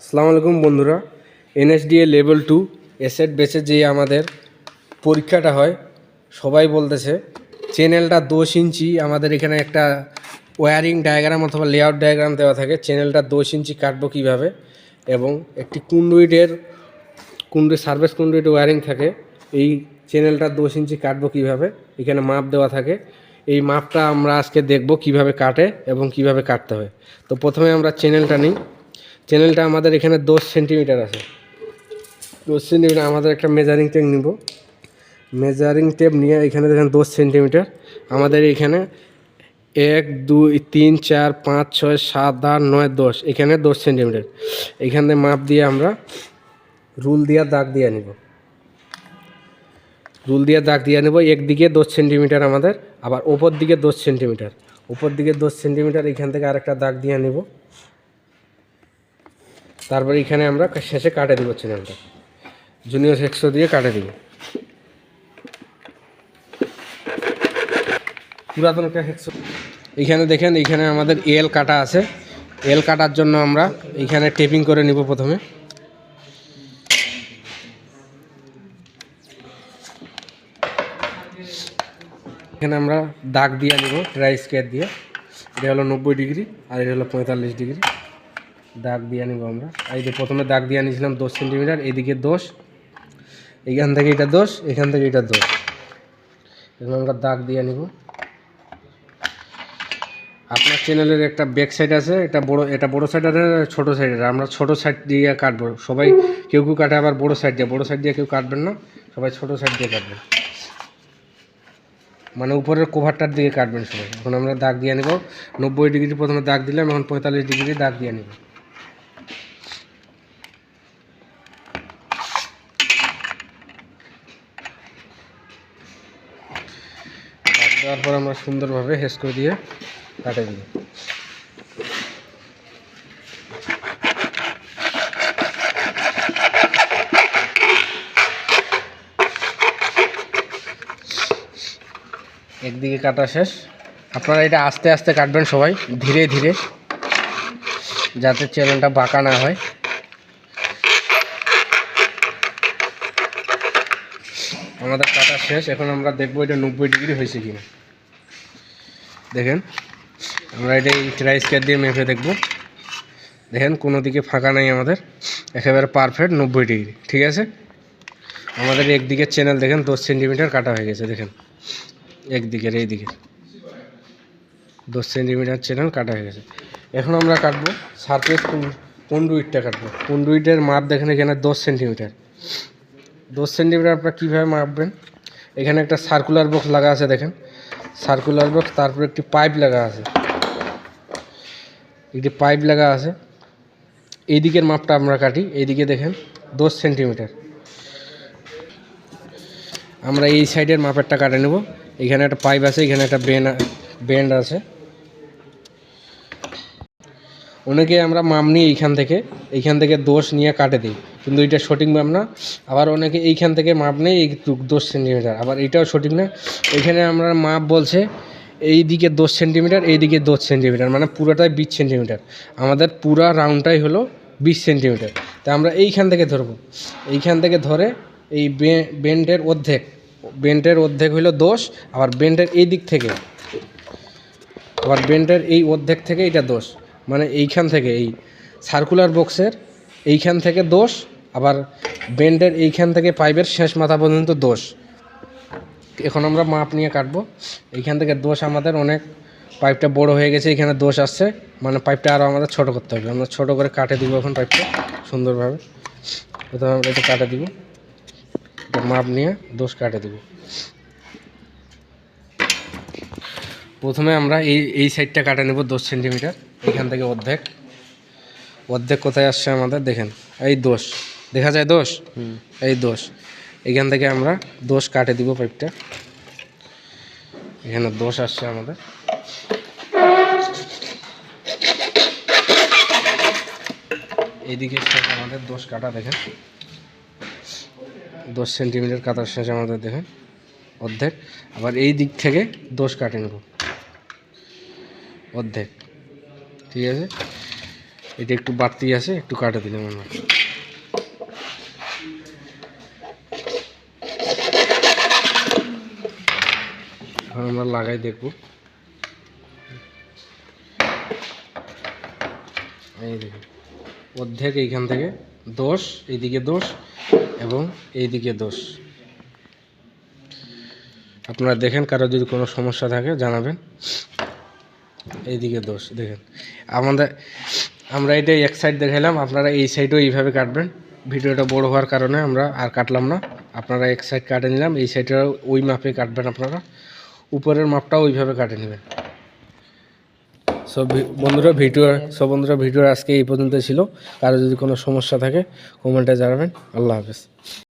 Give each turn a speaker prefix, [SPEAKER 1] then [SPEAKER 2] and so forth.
[SPEAKER 1] আসসালামু আলাইকুম বন্ধুরা এনএসডিএ লেভেল টু এসেট বেচে যে আমাদের পরীক্ষাটা হয় সবাই বলতেছে চ্যানেলটা দোষ ইঞ্চি আমাদের এখানে একটা ওয়ারিং ডায়াগ্রাম অথবা লেআউট ডায়াগ্রাম দেওয়া থাকে চ্যানেলটা দোষ ইঞ্চি কাটবো কীভাবে এবং একটি কুন্ডুইটের কুন্ডু সার্ভিস কুন্ডুইট ওয়ারিং থাকে এই চ্যানেলটা দোষ ইঞ্চি কাটবো কীভাবে এখানে মাপ দেওয়া থাকে এই মাপটা আমরা আজকে দেখব কিভাবে কাটে এবং কিভাবে কাটতে হয় তো প্রথমে আমরা চ্যানেলটা নিই চ্যানেলটা আমাদের এখানে দশ সেন্টিমিটার আছে দশ সেন্টিমিটার আমাদের একটা মেজারিং টেপ নিব মেজারিং টেপ নিয়ে এখানে দেখেন দশ সেন্টিমিটার আমাদের এখানে এক দুই তিন চার পাঁচ ছয় সাত আট নয় দশ এখানে দশ সেন্টিমিটার এখানে মাপ দিয়ে আমরা রুল দিয়ে দাগ দিয়ে নিব রুল দিয়ে দাগ দিয়ে নেব একদিকে দশ সেন্টিমিটার আমাদের আবার ওপর দিকে দশ সেন্টিমিটার উপর দিকে দশ সেন্টিমিটার এখান থেকে আরেকটা দাগ দিয়ে নেব তারপর এখানে আমরা শেষে কাটে দেবো চ্যানেলটা জুনিয়র সেক্সো দিয়ে কাটে দিব পুরাতন সেক্সো এখানে দেখেন এখানে আমাদের এল কাটা আছে এল কাটার জন্য আমরা এখানে টেপিং করে নিব প্রথমে এখানে আমরা দাগ দিয়ে নিব ড্রাই স্কেয়ার দিয়ে এটা হলো নব্বই ডিগ্রি আর এটা হলো পঁয়তাল্লিশ ডিগ্রি দাগ দিয়ে নেবো আমরা এই যে প্রথমে দাগ দিয়ে নিয়েছিলাম দশ সেন্টিমিটার এদিকে দোষ এখান থেকে এটা দোষ এখান থেকে এটা দোষ এখানে আমরা দাগ দিয়ে নিব আপনার চ্যানেলের একটা ব্যাক সাইড আছে এটা বড় এটা বড় সাইড আর ছোটো সাইড আমরা ছোট সাইড দিয়ে কাটবো সবাই কেউ কেউ কাটে আবার বড় সাইড দিয়ে বড় সাইড দিয়ে কেউ কাটবেন না সবাই ছোট সাইড দিয়ে কাটবেন মানে উপরের কোভারটার দিকে কাটবেন সবাই এখন আমরা দাগ দিয়ে নেব নব্বই ডিগ্রি প্রথমে দাগ দিলাম এখন পঁয়তাল্লিশ ডিগ্রি দাগ দিয়ে নেব তারপর আমরা সুন্দরভাবে করে দিয়ে কাটে দিই একদিকে কাটা শেষ আপনারা এটা আস্তে আস্তে কাটবেন সবাই ধীরে ধীরে যাতে চ্যানেলটা বাঁকা না হয় আমাদের কাটা শেষ এখন আমরা দেখবো এটা নব্বই ডিগ্রি হয়েছে কিনা দেখেন আমরা এটা এই ট্রাই স্কেয়ার দিয়ে মেপে দেখব দেখেন কোনো দিকে ফাঁকা নাই আমাদের একেবারে পারফেক্ট নব্বই ডিগ্রি ঠিক আছে আমাদের একদিকের চ্যানেল দেখেন দশ সেন্টিমিটার কাটা হয়ে গেছে দেখেন একদিকের এই দিকের দশ সেন্টিমিটার চ্যানেল কাটা হয়ে গেছে এখন আমরা কাটবো সারফেস কোন কোন কাটবো কোন মাপ দেখেন এখানে দশ সেন্টিমিটার দশ সেন্টিমিটার আপনারা কীভাবে মাপবেন এখানে একটা সার্কুলার বক্স লাগা আছে দেখেন সার্কুলার বক্স তারপরে একটি পাইপ লাগা আছে একটি পাইপ লাগা আছে এই দিকের মাপটা আমরা কাটি এইদিকে দেখেন দশ সেন্টিমিটার আমরা এই সাইডের মাপেরটা কাটে নেব এখানে একটা পাইপ আছে এখানে একটা বেন বেন্ড আছে অনেকে আমরা মাপ নিই এইখান থেকে এইখান থেকে দোষ নিয়ে কাটে দিই কিন্তু এটা সঠিক মাপ না আবার অনেকে এইখান থেকে মাপ নেই এই দশ সেন্টিমিটার আবার এটাও সঠিক না এখানে আমরা মাপ বলছে এই দিকে দশ সেন্টিমিটার এই দিকে দশ সেন্টিমিটার মানে পুরোটাই বিশ সেন্টিমিটার আমাদের পুরা রাউন্ডটাই হলো বিশ সেন্টিমিটার তা আমরা এইখান থেকে ধরব এইখান থেকে ধরে এই বেন্টের অর্ধেক বেন্টের অর্ধেক হলো দোষ আবার বেন্টের এই দিক থেকে আবার বেন্টের এই অর্ধেক থেকে এটা দোষ মানে এইখান থেকে এই সার্কুলার বক্সের এইখান থেকে দোষ আবার বেন্ডের এইখান থেকে পাইপের শেষ মাথা পর্যন্ত দোষ এখন আমরা মাপ নিয়ে কাটবো এইখান থেকে দোষ আমাদের অনেক পাইপটা বড় হয়ে গেছে এখানে দোষ আসছে মানে পাইপটা আরও আমাদের ছোট করতে হবে আমরা ছোট করে কাটে দিব এখন পাইপটা সুন্দরভাবে প্রথমে আমরা এটা কাটে দিব মাপ নিয়ে দোষ কাটে দিব প্রথমে আমরা এই এই সাইডটা কাটে নেব দশ সেন্টিমিটার এখান থেকে অর্ধেক অর্ধেক কোথায় আসছে আমাদের দেখেন এই দোষ দেখা যায় দোষ এই দোষ এখান থেকে আমরা দোষ কাটে দিব পাইপটা এখানে দোষ আসছে আমাদের এইদিকে আমাদের দোষ কাটা দেখেন দশ সেন্টিমিটার কাটার শেষ আমাদের দেখেন অর্ধেক আবার এই দিক থেকে দোষ কাটে নেব অর্ধেক ঠিক আছে এটা একটু বাড়তি আছে একটু কাটে দিলাম আমরা এখন আমরা লাগাই দেখব এই দেখুন অর্ধেক এইখান থেকে দোষ এইদিকে দোষ এবং এইদিকে দোষ আপনারা দেখেন কারো যদি কোনো সমস্যা থাকে জানাবেন এইদিকে দোষ দেখেন আমাদের আমরা এটা এক সাইড দেখাইলাম আপনারা এই সাইডও এইভাবে কাটবেন ভিডিওটা বড় হওয়ার কারণে আমরা আর কাটলাম না আপনারা এক সাইড কাটে নিলাম এই সাইডটা ওই মাপে কাটবেন আপনারা উপরের মাপটাও ওইভাবে কাটে নেবেন সব বন্ধুরা ভিডিও সব বন্ধুরা ভিডিও আজকে এই পর্যন্ত ছিল কারো যদি কোনো সমস্যা থাকে কমেন্টে জানাবেন আল্লাহ হাফেজ